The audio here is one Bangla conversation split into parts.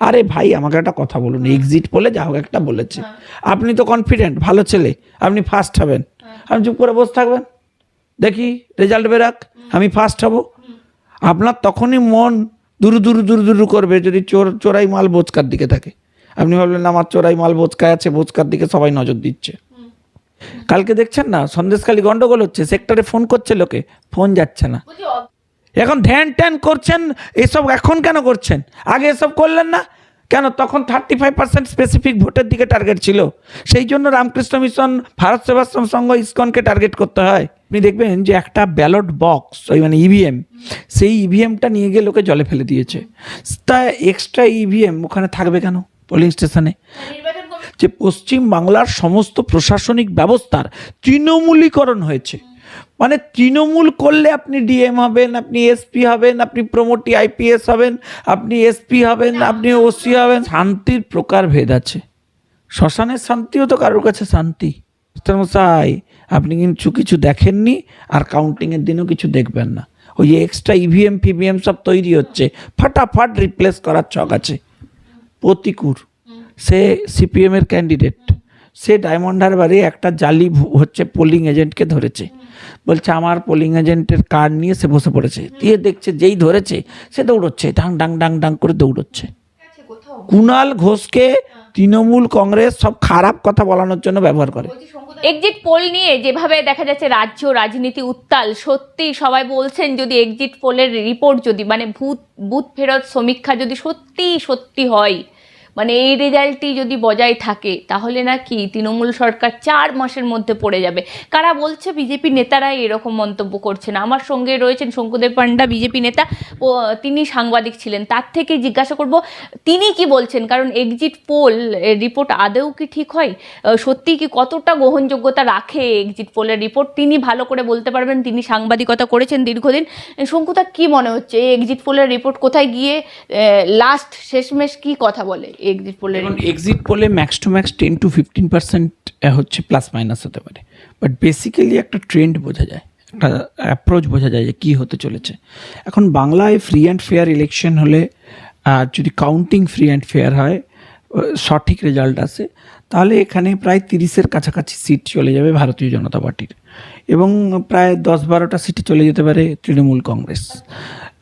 আরে ভাই আমাকে একটা কথা বলুন এক্সিট বলে যা হোক একটা বলেছে। আপনি তো কনফিডেন্ট ভালো ছেলে আপনি ফার্স্ট হবেন। আপনি চুপ করে বসে থাকবেন। দেখি রেজাল্ট বেরাক আমি ফার্স্ট হব। আপনার তখনই মন দুরু দুরু দুরু দুরু করবে যদি চোর চোরাই মাল বোচকার দিকে থাকে। আপনি ভাবলেন আমার চোরাই মাল বোচকায় আছে বোচকার দিকে সবাই নজর দিচ্ছে। কালকে দেখছেন না সন্দেশখালী গন্ডগোল হচ্ছে সেক্টরে ফোন করছে লোকে ফোন যাচ্ছে না। এখন ধ্যান ট্যান করছেন, এসব এখন কেন করছেন? আগে এসব করলেন না? কেন? তখন থার্টি ফাইভ পার্সেন্ট স্পেসিফিক ভোটের দিকে টার্গেট ছিল। সেই জন্য রামকৃষ্ণ মিশন, ভারত সেবাশ্রম সংঘ, ইসকনকে টার্গেট করতে হয়। আপনি দেখবেন যে একটা ব্যালট বক্স ওই মানে ইভিএম সেই ইভিএমটা নিয়ে গিয়ে লোকে জলে ফেলে দিয়েছে। তা এক্সট্রা ইভিএম ওখানে থাকবে কেন পোলিং স্টেশনে যে পশ্চিম বাংলার সমস্ত প্রশাসনিক ব্যবস্থার তৃণমূলীকরণ হয়েছে। মানে তৃণমূল করলে আপনি ডিএম হবেন আপনি এসপি হবেন আপনি প্রমোটি আইপিএস হবেন আপনি এসপি হবেন আপনি ওসি হবেন। শান্তির প্রকারভেদ আছে। শ্মশানের শান্তিও তো কারোর কাছে শান্তি। মশাই আপনি কিন্তু কিছু দেখেননি আর কাউন্টিংয়ের দিনও কিছু দেখবেন না। ওই যে এক্সট্রা ইভিএম ফিভিএম সব তৈরি হচ্ছে। ফাটাফাট রিপ্লেস করার ছক আছে। প্রতিকূর। সে সিপিএমের ক্যান্ডিডেট সে ডায়মন্ড হারবারে একটা জালি হচ্ছে পোলিং এজেন্টকে ধরেছে। বলছে, আমার পোলিং এজেন্টের কার্ড নিয়ে সে বসে পড়েছে? দিয়ে দেখছে, যেই ধরেছে, সে দৌড়চ্ছে ডাং ডাং ডাং ডাং করে দৌড়চ্ছে। কুণাল ঘোষকে তৃণমূল কংগ্রেস সব খারাপ কথা বলানোর জন্য ব্যবহার করে। এক্সিট পোল নিয়ে যেভাবে দেখা যাচ্ছে রাজ্য, রাজনীতি উত্তাল, সত্যি সবাই বলছেন যদি এক্সিট পোলের রিপোর্ট যদি মানে ভূত বুথ ফেরত সমীক্ষা যদি সত্যি সত্যি হয় মানে এই রেজাল্টটি যদি বজায় থাকে, তাহলে নাকি তৃণমূল সরকার চার মাসের মধ্যে পড়ে যাবে। কারা বলছে বিজেপি নেতারাই এরকম মন্তব্য করছেন আমার সঙ্গে রয়েছেন শঙ্কুদেব পান্ডা বিজেপি নেতা, ও, তিনি সাংবাদিক ছিলেন। তার থেকে জিজ্ঞাসা করব, তিনি কি বলছেন? কারণ এক্সিট পোল রিপোর্ট আদৌ কি ঠিক হয়? সত্যি কি কতটা গ্রহণযোগ্যতা রাখে এক্সিট পোলের রিপোর্ট তিনি ভালো করে বলতে পারবেন, তিনি সাংবাদিকতা করেছেন দীর্ঘদিন। শঙ্কুতা কি মনে হচ্ছে? এই এক্সিট পোলের রিপোর্ট কোথায় গিয়ে লাস্ট শেষমেশ কি কথা বলে? এক্সিট এখন exit পোলে max to max ten to fifteen percent হচ্ছে প্লাস মাইনাস হতে পারে। বাট বেসিক্যালি একটা ট্রেন্ড বোঝা যায়, একটা অ্যাপ্রোচ বোঝা যায় যে কী হতে চলেছে। এখন বাংলায় ফ্রি অ্যান্ড ফেয়ার ইলেকশন হলে আর যদি কাউন্টিং ফ্রি অ্যান্ড ফেয়ার হয় সঠিক রেজাল্ট আসে, তাহলে এখানে প্রায় তিরিশের কাছাকাছি সিট চলে যাবে ভারতীয় জনতা পার্টির। এবং প্রায় দশ বারোটা সিটে চলে যেতে পারে তৃণমূল কংগ্রেস।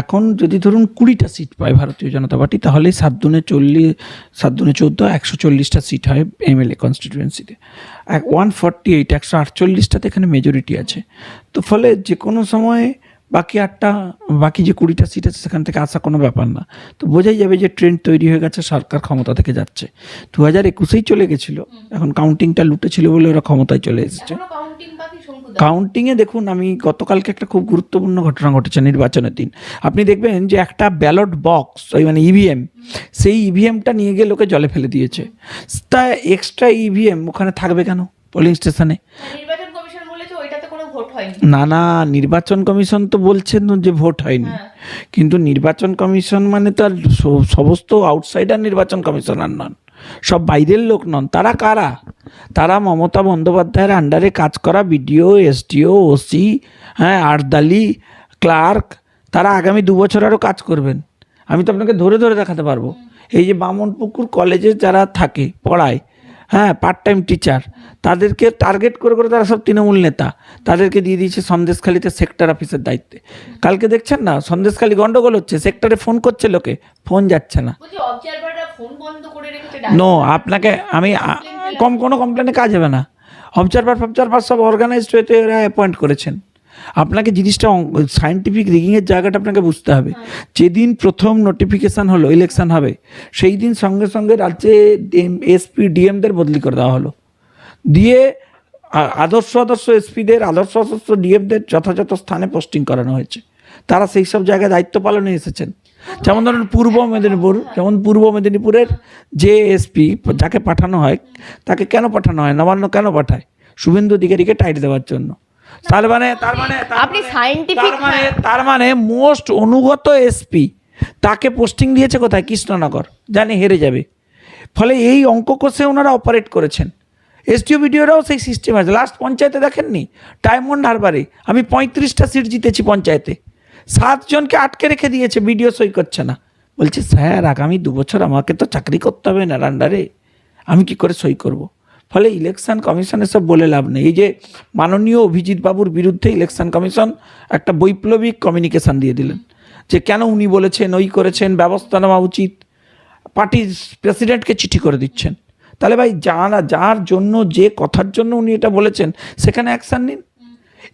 এখন যদি ধরুন কুড়িটা সিট পায় ভারতীয় জনতা পার্টি তাহলে সাত দুনে চল্লিশ সাত দুনে চোদ্দ একশো চল্লিশটা সিট হয় এমএলএ কনস্টিটিউয়েন্সিতে এক ওয়ান ফর্টি এইট একশো আটচল্লিশটাতে এখানে মেজরিটি আছে। তো ফলে যে কোনো সময় বাকি আটটা বাকি যে কুড়িটা সিট আছে সেখান থেকে আসা কোনো ব্যাপার না। তো বোঝাই যাবে যে ট্রেন্ড তৈরি হয়ে গেছে সরকার ক্ষমতা থেকে যাচ্ছে। দু হাজার একুশেই চলে গেছিল। এখন কাউন্টিংটা লুটেছিল বলে ওরা ক্ষমতায় চলে এসেছে। কাউন্টিংয়ে দেখুন আমি গতকালকে একটা খুব গুরুত্বপূর্ণ ঘটনা ঘটেছে নির্বাচনের দিন। আপনি দেখবেন যে একটা ব্যালট বক্স ওই মানে ইভিএম সেই ইভিএমটা নিয়ে গিয়ে লোকে জলে ফেলে দিয়েছে। তা এক্সট্রা ইভিএম ওখানে থাকবে কেন পোলিং স্টেশনে হয়নি। না না নির্বাচন কমিশন তো বলছেন যে ভোট হয়নি। কিন্তু নির্বাচন কমিশন মানে তো আর সমস্ত আউটসাইডার নির্বাচন কমিশনার নন। সব বাইরের লোক নন, তারা কারা? তারা মমতা বন্দ্যোপাধ্যায়ের আন্ডারে কাজ করা বিডিও, এসডিও, ওসি হ্যাঁ আর্দালি, ক্লার্ক, তারা আগামী দু বছর আরও কাজ করবেন। আমি তো আপনাকে ধরে ধরে দেখাতে পারব। এই যে বামনপুকুর কলেজে যারা থাকে, পড়ায় হ্যাঁ পার্ট টাইম টিচার তাদেরকে টার্গেট করে করে তারা সব তৃণমূল নেতা। তাদেরকে দিয়ে দিয়েছে সন্দেশখালিতে সেক্টর অফিসের দায়িত্বে। কালকে দেখছেন না? সন্দেশখালি গন্ডগোল হচ্ছে সেক্টরে ফোন করছে লোকে ফোন যাচ্ছে না। ফোন বন্ধ করে রেখেছে নো আপনাকে আমি কম কোনো কমপ্লেনে কাজ হবে না। অবজারভার ফবজারভার সব অর্গানাইজড হয়েতে এরা অ্যাপয়েন্ট করেছেন। আপনাকে জিনিসটা সায়েন্টিফিক রিগিংয়ের জায়গাটা আপনাকে বুঝতে হবে। যেদিন প্রথম নোটিফিকেশান হলো ইলেকশন হবে সেই দিন সঙ্গে সঙ্গে রাজ্যে এসপি ডিএমদের বদলি করে দেওয়া হলো। দিয়ে আদর্শ আদর্শ এসপিদের আদর্শ আদর্শ ডিএমদের যথাযথ স্থানে পোস্টিং করানো হয়েছে। তারা সেই সব জায়গায় দায়িত্ব পালনে এসেছেন। যেমন ধরুন পূর্ব মেদিনীপুর যেমন পূর্ব মেদিনীপুরের যে এসপি যাকে পাঠানো হয় তাকে কেন পাঠানো হয় নবান্ন কেন পাঠায়? শুভেন্দু অধিকারীকে টাইট দেওয়ার জন্য। তার মানে তার মানে তার আপনি মানে- তার মানে তার মানে মোস্ট অনুগত এসপি তাকে পোস্টিং দিয়েছে কোথায়? কৃষ্ণনগর। জানে হেরে যাবে। ফলে এই অঙ্ক কষে ওনারা অপারেট করেছেন। এসডিও বিডিওরাও সেই সিস্টেম আছে। লাস্ট পঞ্চায়েতে দেখেননি? ডায়মন্ড হারবারে আমি পঁয়ত্রিশটা সিট জিতেছি পঞ্চায়েতে। সাতজনকে আটকে রেখে দিয়েছে বিডিও সই করছে না। বলছে, স্যার, আগামী দু বছর আমাকে তো চাকরি করতে হবে না রান্ডারে আমি কি করে সই করব। ফলে ইলেকশন কমিশন এসব বলে লাভ নেই। এই যে মাননীয় অভিজিৎ বাবুর বিরুদ্ধে ইলেকশন কমিশন একটা বৈপ্লবিক কমিউনিকেশন দিয়ে দিলেন। যে কেন উনি বলেছেন, ওই করেছেন, ব্যবস্থা নেওয়া উচিত। পার্টির প্রেসিডেন্টকে চিঠি করে দিচ্ছেন। তাহলে ভাই, যারা, যার জন্য, যে কথার জন্য উনি এটা বলেছেন, সেখানে অ্যাকশান নিন।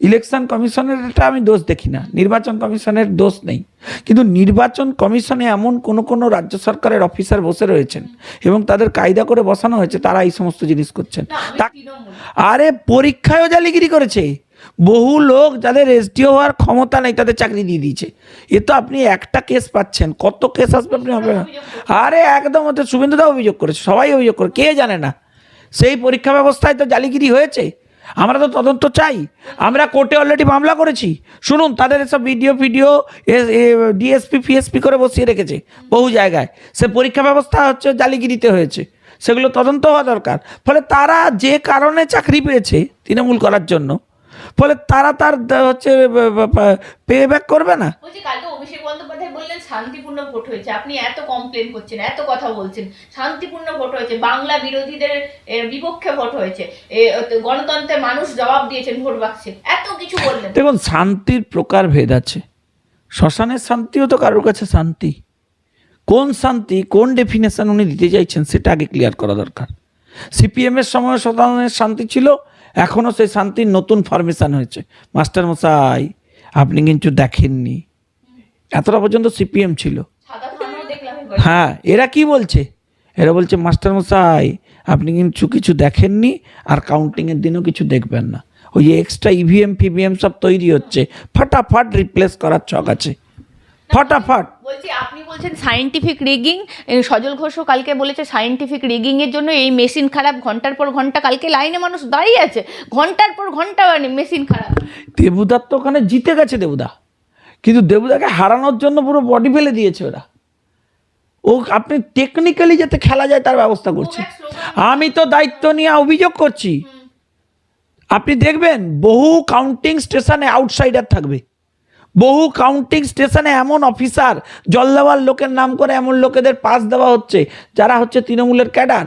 ইলেকশন কমিশনের এটা আমি দোষ দেখি না। নির্বাচন কমিশনের দোষ নেই। কিন্তু নির্বাচন কমিশনে এমন কোনো কোনো রাজ্য সরকারের অফিসার বসে রয়েছেন এবং তাদের কায়দা করে বসানো হয়েছে তারা এই সমস্ত জিনিস করছেন। তা- আরে পরীক্ষায়ও জালিগিরি করেছে। বহু লোক যাদের এসডিও হওয়ার ক্ষমতা নেই তাদের চাকরি দিয়ে দিয়েছে। এ তো আপনি একটা কেস পাচ্ছেন কত কেস আসবে আপনি হবে না। আরে একদম ওতে শুভেন্দুদা অভিযোগ করেছে সবাই অভিযোগ করে কে জানে না? সেই পরীক্ষা ব্যবস্থায় তো জালিগিরি হয়েছে। আমরা তো তদন্ত চাই। আমরা কোর্টে অলরেডি মামলা করেছি। শুনুন, তাদের এসব ভিডিও ভিডিও ডিএসপি ফিএসপি করে বসিয়ে রেখেছে বহু জায়গায়। সে পরীক্ষা ব্যবস্থা হচ্ছে, জালিগিরিতে হয়েছে। সেগুলো তদন্ত হওয়া দরকার। ফলে তারা যে কারণে চাকরি পেয়েছে তৃণমূল করার জন্য, ফলে তারা তার হচ্ছে পে ব্যাক করবে না? বললেন শান্তিপূর্ণ ভোট হয়েছে। আপনি এত কমপ্লেন করছেন এত কথা বলছেন। শান্তিপূর্ণ ভোট হয়েছে। বাংলা বিরোধীদের বিপক্ষে ভোট হয়েছে। এ, তো গণতন্ত্রে মানুষ জবাব দিয়েছেন ভোট বাক্সে। এত কিছু বললেন। দেখুন শান্তির প্রকার ভেদ আছে। শ্মশানের শান্তিও তো কারোর কাছে শান্তি। কোন শান্তি কোন ডেফিনেশন উনি দিতে চাইছেন সেটা আগে ক্লিয়ার করা দরকার। সিপিএমের সময় শতাংশের শান্তি ছিল এখনও সেই শান্তির নতুন ফরমেশন হয়েছে। মাস্টার মশাই আপনি কিন্তু দেখেননি। এতটা পর্যন্ত সিপিএম ছিল। হ্যাঁ এরা কি বলছে? এরা বলছে মাস্টার মশাই আপনি কিন্তু কিছু দেখেননি আর কাউন্টিংয়ের দিনও কিছু দেখবেন না। ওই এক্সট্রা ইভিএম ফিভিএম সব তৈরি হচ্ছে। ফাটাফাট রিপ্লেস করার ছক আছে। ফাটাফাট। বলছি আপনি বলছেন সায়েন্টিফিক রিগিং সজল ঘোষও কালকে বলেছে সায়েন্টিফিক রিগিং এর জন্য এই মেশিন খারাপ। ঘণ্টার পর ঘণ্টা কালকে লাইনে মানুষ দাঁড়িয়ে আছে। ঘণ্টার পর ঘণ্টা মেশিন খারাপ। দেবুদার তো ওখানে জিতে গেছে দেবুদা। কিন্তু দেবুদাকে হারানোর জন্য পুরো বডি ফেলে দিয়েছে ওরা। ও আপনি টেকনিক্যালি যাতে খেলা যায় তার ব্যবস্থা করছে। আমি তো দায়িত্ব নিয়ে অভিযোগ করছি। আপনি দেখবেন বহু কাউন্টিং স্টেশনে আউটসাইডার থাকবে। বহু কাউন্টিং স্টেশনে এমন অফিসার জল দেওয়ার লোকের নাম করে এমন লোকেদের পাস দেওয়া হচ্ছে যারা হচ্ছে তৃণমূলের ক্যাডার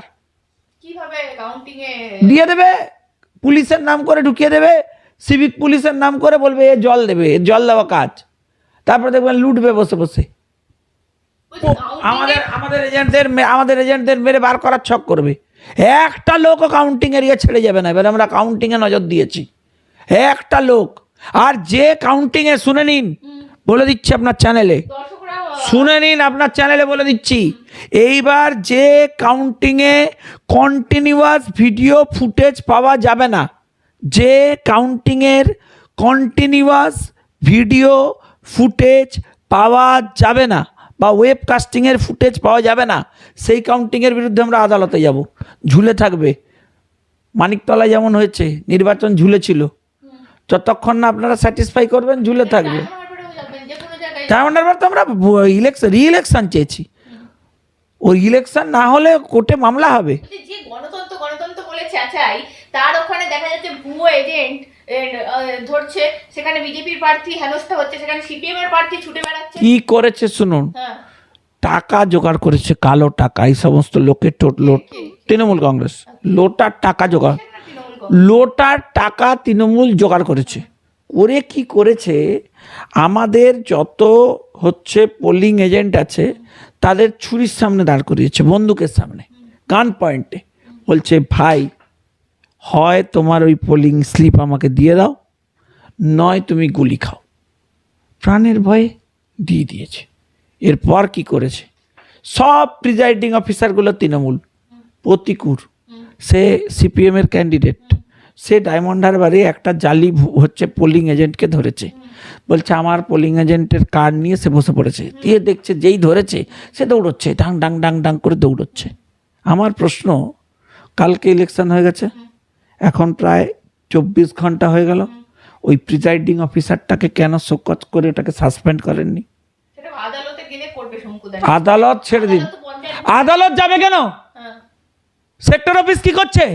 দিয়ে দেবে পুলিশের নাম করে ঢুকিয়ে দেবে সিভিক পুলিশের নাম করে বলবে এ জল দেবে জল দেওয়া কাজ। তারপরে দেখবেন লুটবে বসে বসে আমাদের আমাদের এজেন্টদের আমাদের এজেন্টদের মেরে বার করার ছক করবে। একটা লোকও কাউন্টিং এরিয়া ছেড়ে যাবে না। এবার আমরা কাউন্টিংয়ে নজর দিয়েছি। একটা লোক। আর যে কাউন্টিংয়ে শুনে নিন। বলে দিচ্ছি আপনার চ্যানেলে শুনে নিন আপনার চ্যানেলে বলে দিচ্ছি। এইবার যে কাউন্টিংয়ে কন্টিনিউয়াস ভিডিও ফুটেজ পাওয়া যাবে না যে কাউন্টিংয়ের কন্টিনিউয়াস ভিডিও ফুটেজ পাওয়া যাবে না বা ওয়েব কাস্টিংয়ের ফুটেজ পাওয়া যাবে না, সেই কাউন্টিংয়ের বিরুদ্ধে আমরা আদালতে যাব। ঝুলে থাকবে। মানিকতলায় যেমন হয়েছে, নির্বাচন ঝুলে ছিল যতক্ষণ না আপনারা স্যাটিসফাই করবেন, ঝুলে থাকবে। হারবার তো আমরা ইলেকশন রি ইলেকশন চেয়েছি। ওই ইলেকশন না হলে কোর্টে মামলা হবে। গণতন্ত্র গণতন্ত্র চেঁচাই তার ওখানে দেখা যাচ্ছে ভুয়ো এজেন্ট ধরছে সেখানে বিজেপির প্রার্থী হেনস্থা হচ্ছে সেখানে সিপিএম এর প্রার্থী ছুটে বেড়াচ্ছে। কি করেছে শুনুন হ্যাঁ। টাকা জোগাড় করেছে কালো টাকা এই সমস্ত লোকের টোট লোট তৃণমূল কংগ্রেস লোটার টাকা জোগাড় লোটার টাকা তৃণমূল জোগাড় করেছে। করে কি করেছে? আমাদের যত হচ্ছে পোলিং এজেন্ট আছে তাদের ছুরির সামনে দাঁড় করিয়েছে বন্দুকের সামনে গান পয়েন্টে বলছে ভাই হয় তোমার ওই পোলিং স্লিপ আমাকে দিয়ে দাও, নয় তুমি গুলি খাও। প্রাণের ভয়ে দিয়ে দিয়েছে। এরপর কি করেছে? সব প্রিজাইডিং অফিসারগুলো তৃণমূল, প্রতিকুর। সে সিপিএমের ক্যান্ডিডেট সে ডায়মন্ড হারবারে একটা জালি হচ্ছে পোলিং এজেন্টকে ধরেছে। বলছে, আমার পোলিং এজেন্টের কার্ড নিয়ে সে বসে পড়েছে। দিয়ে দেখছে যেই ধরেছে, সে দৌড়চ্ছে ডাং ডাং ডাং ডাং করে দৌড়চ্ছে। আমার প্রশ্ন, কালকে ইলেকশন হয়ে গেছে? এখন প্রায় চব্বিশ ঘণ্টা হয়ে গেল। ওই প্রিজাইডিং অফিসারটাকে কেন শোকজ করে ওটাকে সাসপেন্ড করেননি? আদালতে ছেড়ে দিন। আদালত যাবে কেন? হ্যাঁ। সেক্টর অফিস কি করছে?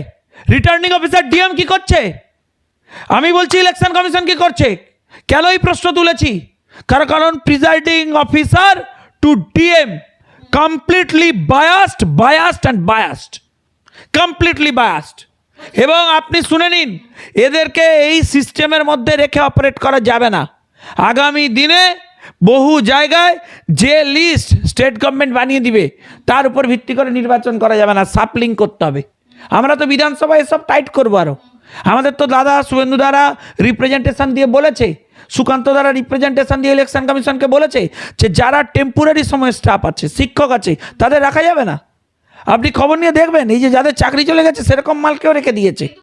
রিটার্নিং অফিসার ডিএম কি করছে? আমি বলছি ইলেকশন কমিশন কি করছে? কেন এই প্রশ্ন তুলেছি? কারণ কারণ presiding officer to DM completely biased biased and biased completely biased এবং আপনি শুনে নিন, এদেরকে এই সিস্টেমের মধ্যে রেখে অপারেট করা যাবে না। আগামী দিনে বহু জায়গায় যে লিস্ট স্টেট গভর্নমেন্ট বানিয়ে দিবে, তার উপর ভিত্তি করে নির্বাচন করা যাবে না, সাপলিং করতে হবে। আমরা তো বিধানসভায় এসব টাইট করব আরও আমাদের তো দাদা শুভেন্দু দ্বারা রিপ্রেজেন্টেশন দিয়ে বলেছে, সুকান্ত দ্বারা রিপ্রেজেন্টেশন দিয়ে ইলেকশন কমিশনকে বলেছে, যে যারা টেম্পোরারি সময় স্টাফ আছে, শিক্ষক আছে, তাদের রাখা যাবে না। আপনি খবর নিয়ে দেখবেন, এই যে যাদের চাকরি চলে গেছে, সেরকম মাল কেউ রেখে দিয়েছে।